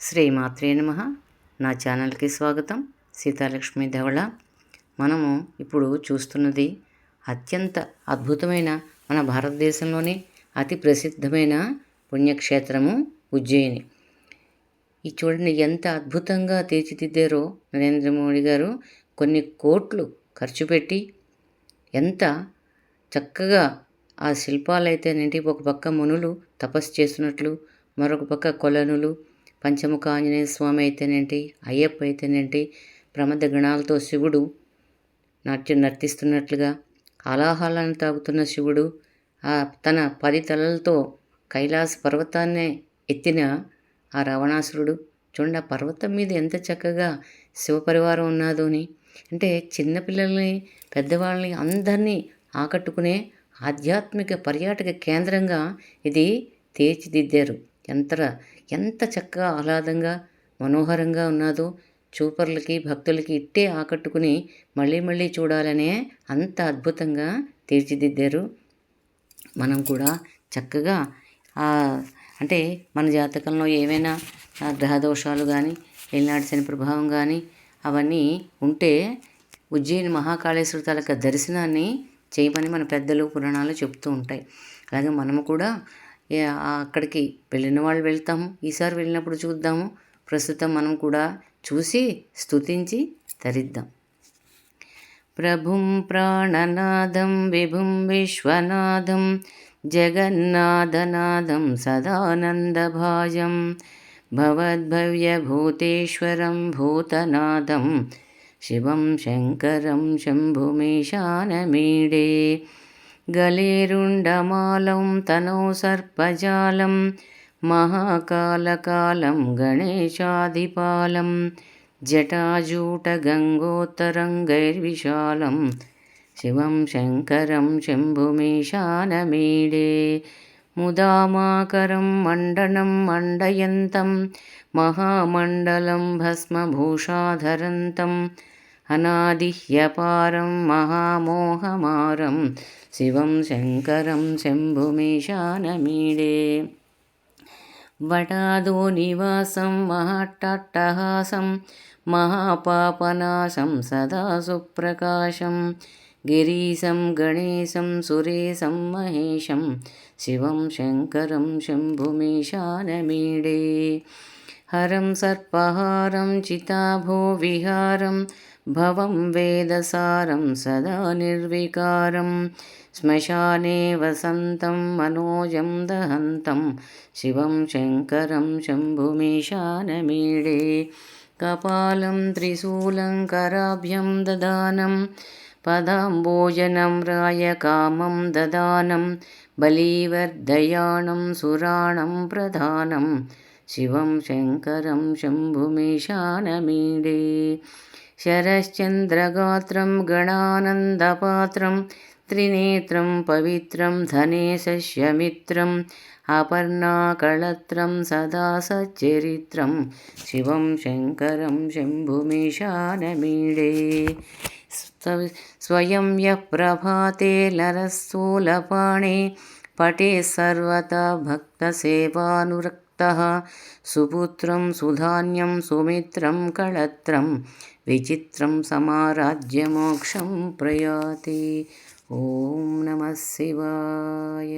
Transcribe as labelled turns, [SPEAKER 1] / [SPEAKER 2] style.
[SPEAKER 1] శ్రీమాత్రే నమ. నా ఛానల్కి స్వాగతం. సీతాలక్ష్మి ధవళ. మనము ఇప్పుడు చూస్తున్నది అత్యంత అద్భుతమైన మన భారతదేశంలోని అతి ప్రసిద్ధమైన పుణ్యక్షేత్రము ఉజ్జయిని. ఈ చూడండి ఎంత అద్భుతంగా తీర్చిదిద్దారో నరేంద్ర మోడీ గారు. కొన్ని కోట్లు ఖర్చు పెట్టి ఎంత చక్కగా ఆ శిల్పాలు ఒక పక్క మునులు తపస్సు చేస్తున్నట్లు మరొక పక్క కొలనులు పంచముఖ ఆంజనేయ స్వామి అయితేనేంటి? అయ్యప్ప అయితేనేంటి? ప్రమద గణాలతో శివుడు నాట్యం నర్తిస్తున్నట్లుగా అలాహాలను తాగుతున్న శివుడు ఆ తన పది తలలతో కైలాస పర్వతాన్నే ఎత్తిన ఆ రావణాసురుడు చూడండి ఆ పర్వతం మీద ఎంత చక్కగా శివపరివారం ఉన్నాదో అని. అంటే చిన్నపిల్లల్ని పెద్దవాళ్ళని అందరినీ ఆకట్టుకునే ఆధ్యాత్మిక పర్యాటక కేంద్రంగా ఇది తీర్చిదిద్దారు. ఎంత ఎంత చక్కగా ఆహ్లాదంగా మనోహరంగా ఉన్నదో చూపర్లకి భక్తులకి ఇట్టే ఆకట్టుకుని మళ్ళీ మళ్ళీ చూడాలనే అంత అద్భుతంగా తీర్చిదిద్దారు. మనం కూడా చక్కగా అంటే మన జాతకంలో ఏవైనా గ్రహదోషాలు కానీ ఏలినాటి శని ప్రభావం కానీ అవన్నీ ఉంటే ఉజ్జయిని మహాకాళేశ్వర తాలూకా దర్శనాన్ని చేయమని మన పెద్దలు పురాణాలు చెప్తూ ఉంటాయి. అలాగే మనము కూడా అక్కడికి వెళ్ళిన వాళ్ళు వెళ్తాము. ఈసారి వెళ్ళినప్పుడు చూద్దాము. ప్రస్తుతం మనం కూడా చూసి స్తుతించి తరిద్దాం. ప్రభుం ప్రాణనాదం విభుం విశ్వనాథం జగన్నాథనాదం సదానందభాజం భవద్భవ్యభూతేశ్వరం భూతనాథం శివం శంకరం శంభుమీశానమీడే गलेरुण्डमालं तनौ सर्पजालं महाकालकालं गणेशाधिपालं जटाजूटगङ्गोत्तरङ्गैर्विशालं शिवं शङ्करं शम्भुमीशानमीडे मुदामाकरं मण्डनं मण्डयन्तं महामण्डलं भस्मभूषाधरन्तं अनादिह्यपारं महामोहमारं शिवं शङ्करं शम्भुमेशानमीडे। बटादोनिवासं महाट्टट्टहासं महापापनाशं सदा सुप्रकाशं गिरीशं गणेशं सुरेशं महेशं शिवं शङ्करं शम्भुमेशानमीडे। हरं सर्पहारं चिताभोविहारम् भवं वेदसारं सदा निर्विकारं श्मशाने वसन्तं मनोजं दहन्तं शिवं शङ्करं शम्भुमीशानमीडे कपालं त्रिशूलं कराभ्यं ददानं पदाम्बोजनं रायकामं ददानं बलीवर्धयाणं सुराणं प्रधानं शिवं शङ्करं शम्भुमीशानमीडे शरश्चन्द्रगात्रं गणानन्दपात्रं त्रिनेत्रं पवित्रं धनेशस्यमित्रम् अपर्णाकळत्रं सदा सच्चरित्रं शिवं शङ्करं शम्भुमीशानमीडे स्वयं यः प्रभाते लरस्थूलपाणे पटे सर्वथा సుపుత్రం సుధాన్యం సుమిత్రం కళత్రం విచిత్రం సమారాజ్య మోక్షం ప్రయాతి ఓం నమ శివాయ